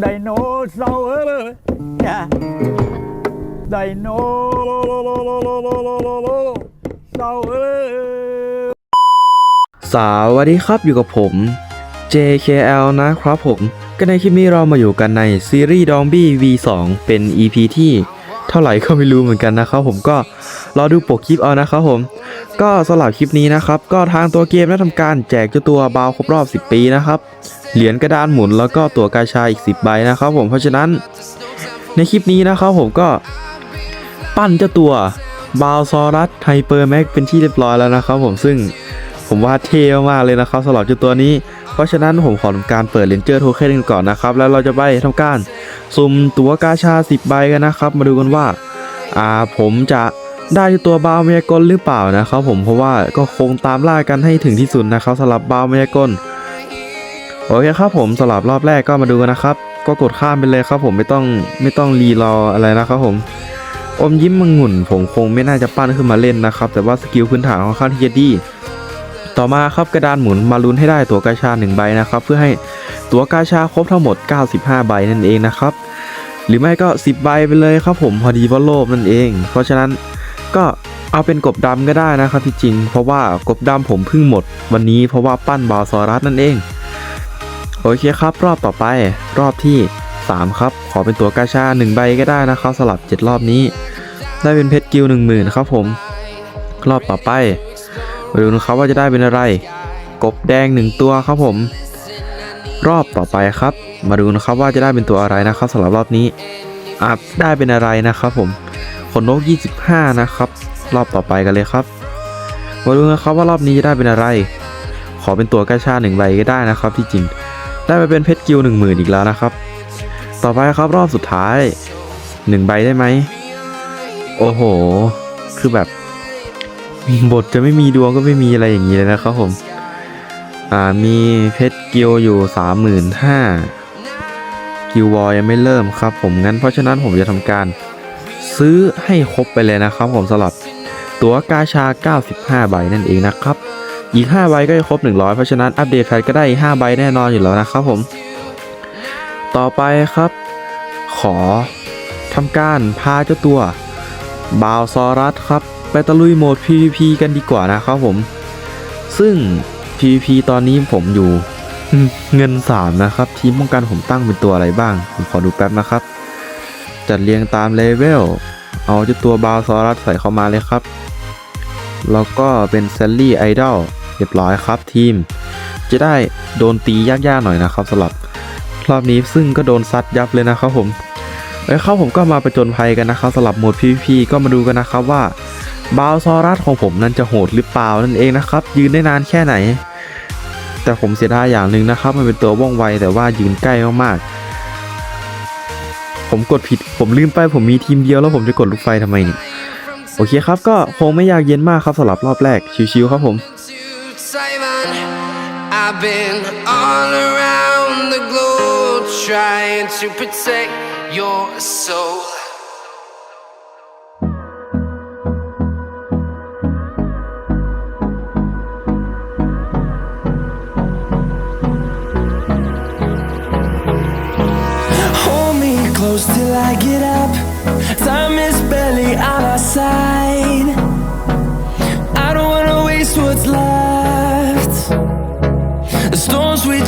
ไดโนเสาร์เอ้ยจ้ะไดโนเสาร์เอ้ยสวัสดีครับอยู่กับผม JKL นะครับผม ก็ในคลิปนี้เรามาอยู่กันในซีรีส์ดองบี้ V2 เป็น EP ที่เท่าไหร่ก็ไม่รู้เหมือนกันนะครับผมก็รอดูปกคลิปเอานะครับผม ก็สำหรับคลิปนี้นะครับ ก็ทางตัวเกมได้ทำการแจกเจ้าตัวบาวครบรอบ 10 ปีนะครับ เหรียญกระดานหมุนแล้วก็ตัวกาชาอีก 10 ใบนะครับผมเพราะฉะนั้นในคลิปนี้นะครับผมก็ปั้นเจ้าตัวบาวซอรัสไฮเปอร์แม็กเป็นที่เรียบร้อยแล้วนะครับผมซึ่งผมว่าเท่มากเลยนะครับสำหรับเจ้าตัวนี้ เพราะฉะนั้นผมขอทำการเปิดเลนเจอร์โทเค็นกันก่อนนะครับ แล้วเราจะไปทำการสุ่มตัวกาชา 10 ใบกันนะครับ มาดูกันว่าอ่าผมจะได้ตัวบาวมายกลหรือเปล่านะครับผมเพราะว่าก็คงตามล่ากันให้ถึงที่สุดนะครับสำหรับบาวมายกล โอเคครับผมสำหรับรอบแรกก็มาดูกันนะครับ ก็กดข้ามไปเลยครับผมไม่ต้องไม่ต้องรีรออะไรนะครับผมอมยิ้มมังงุ่นผมคงไม่น่าจะปั้นขึ้นมาเล่นนะครับ แต่ว่าสกิลพื้นฐานค่อนข้างที่จะดีต่อมาครับกระดานหมุนมาลุ้นให้ได้ตัวกาชา1ใบนะครับ เพื่อให้ตัวกาชาครบทั้งหมด 95 ใบนั่นเองนะครับ หรือไม่ก็ 10 ใบไปเลยครับผมพอดีว่าโลภนั่นเอง เพราะฉะนั้นก็เอาเป็นกบดำก็ได้นะครับที่จริง เพราะว่ากบดำผมเพิ่งหมด วันนี้เพราะว่าปั้นบาซอรัสนั่นเอง โอเคครับ รอบต่อไปรอบที่ 3 ครับ ขอเป็นตัวกาชา1ใบก็ได้นะครับสลับ 7 รอบนี้ ได้เป็นเพชรกิล1 0,000ครับผมรอบต่อไปมาดูนะครับว่าจะได้เป็นอะไร กบแดง 1 ตัวครับผม รอบต่อไปครับ มาดูนะครับว่าจะได้เป็นตัวอะไรนะครับสำหรับรอบนี้อาจได้เป็นอะไรนะครับผมขนนก 25 นะครับ รอบต่อไปกันเลยครับ มาดูนะครับว่ารอบนี้จะได้เป็นอะไร ขอเป็นตัวกาชาหนึ่งใบก็ได้นะครับที่จริง ได้ไปเป็นเพชรกิลหนึ่งหมื่นอีกแล้วนะครับ ต่อไปครับรอบสุดท้ายหนึ่งใบได้ไหม โอ้โห คือแบบ บทจะไม่มีดวงก็ไม่มีอะไรอย่างนี้เลยนะครับผม อ่ามีเพชรกิลอยู่สามหมื่นห้ากิลวอลยังไม่เริ่มครับ ผมงั้นเพราะฉะนั้นผมจะทำการ ซื้อให้ครบไปเลยนะครับผมสำหรับตัวกาชา 95 ใบนั่นเองนะครับ อีก5ใบก็จะครบ 100 เพราะฉะนั้นอัปเดตแพทก็ได้อีก5ใบแน่นอนอยู่แล้วนะครับผม ต่อไปครับ ขอทำการพาเจ้าตัวบาวซอรัสครับ ไปตะลุยโหมด PVP กันดีกว่านะครับผม ซึ่ง PVP ตอนนี้ผมอยู่เงิน 3 นะครับ ทีมป้องกันผมตั้งเป็นตัวอะไรบ้าง ผมขอดูแป๊บนะครับ จัดเรียงตามเลเวลเอาเจ้าตัวบาวซอรัสใส่เข้ามาเลยครับ แล้วก็เป็นเซลลี่ไอดอล เรียบร้อยครับทีม จะได้โดนตียากๆหน่อยนะครับสำหรับรอบนี้ซึ่งก็โดนซัดยับเลยนะครับผมแล้วเข้าผมก็มาประจนภัยกันนะครับสำหรับโหมด PVP ก็มาดูกันนะครับว่าบาวซอรัสของผมนั้นจะโหดหรือเปล่านั่นเองนะครับ ยืนได้นานแค่ไหน แต่ผมเสียดายอย่างหนึ่งนะครับ มันเป็นตัวว่องไวแต่ว่ายืนใกล้มากๆ ผมกดผิดผมลืมไปผมมีทีมเดียวแล้วผมจะกดลูกไฟทำไมเนี่ยโอเคครับก็คงไม่ยากเย็นมากครับสำหรับรอบแรกชิวๆครับผม Taiwan. I've been all around the globe trying to protect your soul. Hold me close till I get up. Time is barely on our side.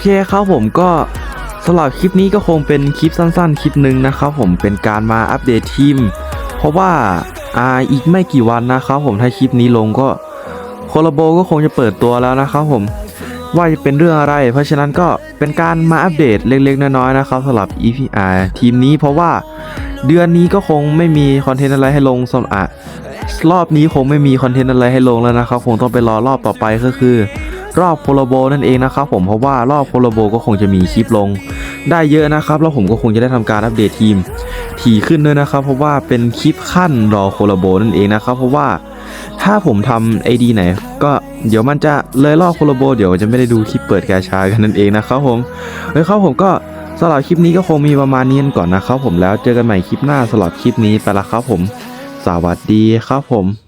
เคครับผมก็สำหรับคลิปนี้ก็คงเป็นคลิปสั้นๆ คลิปหนึ่งนะครับผมเป็นการมาอัปเดตทีม เพราะว่าอ่าอีกไม่กี่วันนะครับผมถ้าคลิปนี้ลงก็โคลาโบก็คงจะเปิดตัวแล้วนะครับผมว่าจะเป็นเรื่องอะไร เพราะฉะนั้นก็เป็นการมาอัปเดตเล็กๆ น้อยๆนะครับสำหรับ EPR ทีมนี้เพราะว่าเดือนนี้ก็คงไม่มีคอนเทนต์อะไรให้ลงสำหรับอะรอบนี้คงไม่มีคอนเทนต์อะไรให้ลงแล้วนะครับคงต้องไปรอรอบต่อไปก็คือ รอบโคโลโบนั่นเองนะครับผมเพราะว่ารอบโคโลโบก็คงจะมีคลิปลง ได้เยอะนะครับแล้วผมก็คงจะได้ทำการอัปเดตทีมถี่ขึ้นด้วยนะครับ เพราะว่าเป็นคลิปขั้นรอโคโลโบนั่นเองนะครับ เพราะว่าถ้าผมทำไอดีไหน ก็เดี๋ยวมันจะเลยรอบโคโลโบ เดี๋ยวจะไม่ได้ดูคลิปเปิดกาชากันนั่นเองนะครับผมเฮ้ยครับผมก็สำหรับคลิปนี้ก็คงมีประมาณนี้กันก่อนนะครับผมแล้วเจอกันใหม่คลิปหน้าสำหรับคลิปนี้ไปละครับผม สวัสดีครับผม